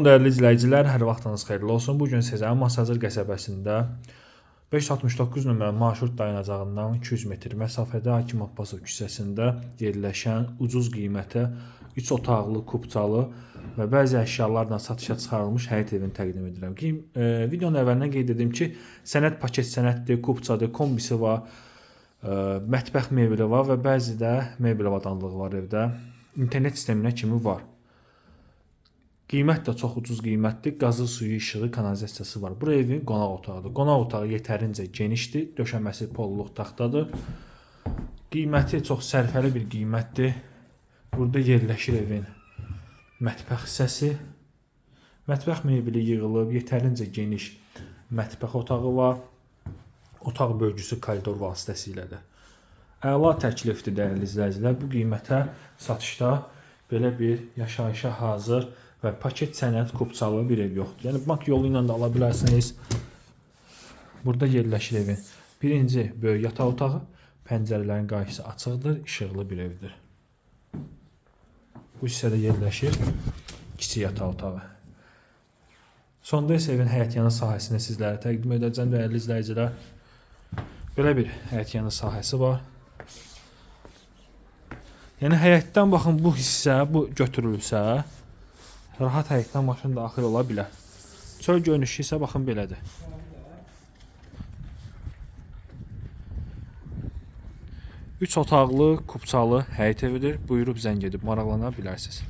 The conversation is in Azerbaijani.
Dəyərli izləyicilər, hər vaxtınız xeyirli olsun. Bu gün sizə Masazır qəsəbəsində 569 nömrəli marşrut dayanacağından 200 metr məsafədə Hakim Abbasov küçəsində yerləşən ucuz qiymətə 3 otaqlı, kubçalı və bəzi əşyalarla satışa çıxarılmış həyət evini təqdim edirəm. Qeym e, videonun əvvəlindən qeyd edim ki, sənəd paket sənəddir, kubçadır, kombisi var, e, mətbəx mebeli var və bəzi də mebel avadanlığı var evdə. İnternet sisteminə kimi var. Qiymət də çox ucuz qiymətdir. Qazı, suyu, işığı, kanalizasiyası var. Bu evin qonaq otağıdır. Qonaq otağı yetərincə genişdir. Döşəməsi polluq taxtadır. Qiyməti çox sərfəli bir qiymətdir. Burada yerləşir evin mətbəx hissəsi. Mətbəx mebeli yığılıb, yetərincə geniş mətbəx otağı var. Otaq bölgüsü koridor vasitəsilədir. Əla təklifdir dəyərli izləyicilər. Bu qiymətə satışda belə bir yaşayışa hazır və paket sənəd kubçalı bir ev yoxdur. Yəni bank yolu ilə də ala bilərsiniz. Burada yerləşir evin. Birinci böyük yataq otağı, pəncərələrin qarşısı açıqdır, işıqlı bir evdir. Bu hissədə yerləşir kiçik yataq otağı. Sonda isə evin həyətyanı sahəsini sizlərə təqdim edəcəm dəyərli izləyicilər. Belə bir həyətyanı sahəsi var. Yəni həyətdən baxın bu hissə, bu götürülsə, rahat həyətdən maşın daxil ola bilər. Çöl görünüşü isə baxın belədir. Üç otaqlı, kubçalı həyət evidir. Buyurub zəng edib maraqlana bilərsiniz.